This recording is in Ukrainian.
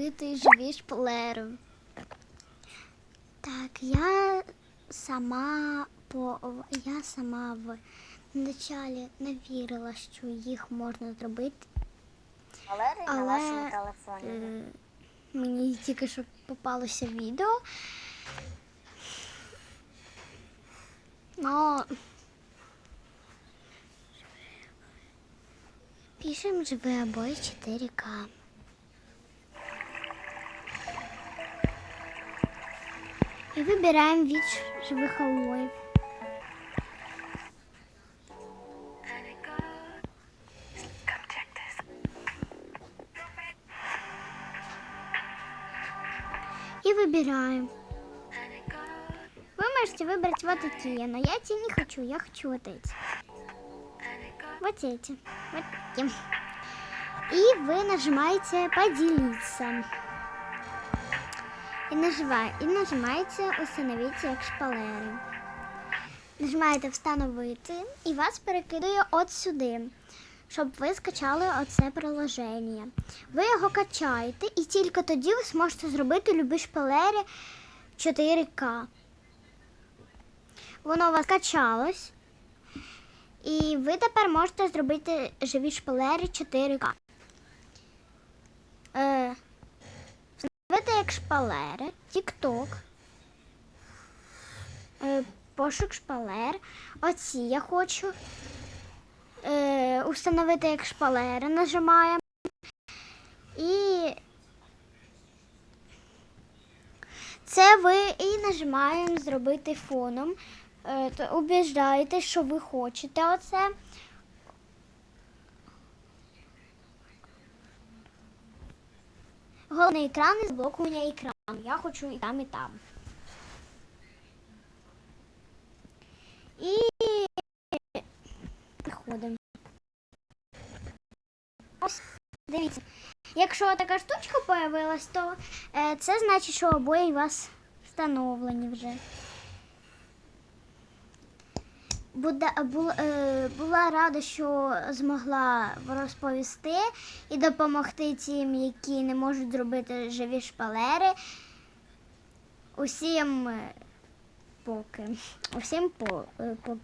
зробити живі шпалери. Так, я сама по я сама в началі не вірила, що їх можна зробити. Валерій на Але, вашому телефоні. Е, мені тільки що попалося відео. Ну, пишем живий обой 4К. І вибираємо від живих обоїв. И выбираем. Вы можете выбрать вот такие, но я эти не хочу, я хочу вот эти. Вот эти. Вот такие. И вы нажимаете поделиться. И, нажива- и нажимаете установить як шпалери. Нажимаєте встановити і вас перекидує от сюди, щоб ви скачали оце приложення. Ви його качаєте і тільки тоді ви зможете зробити любі шпалери 4К. Воно у вас качалось. І ви тепер можете зробити живі шпалери 4К. Е, як шпалери, TikTok, е, пошук шпалер. Оці я хочу. Е, установити як шпалери нажимаємо. І це ви і нажимаємо зробити фоном. Е, убіждаєте, що ви хочете оце. Головний екран і заблокування екрану. Я хочу і там, і там. І приходимо. Ось, дивіться. Якщо така штучка з'явилась, то е, це значить, що обоє у вас встановлені вже. Буде, бу, е, була рада, що змогла розповісти і допомогти тим, які не можуть зробити живі шпалери. Усім поки. Усім по, е, поки.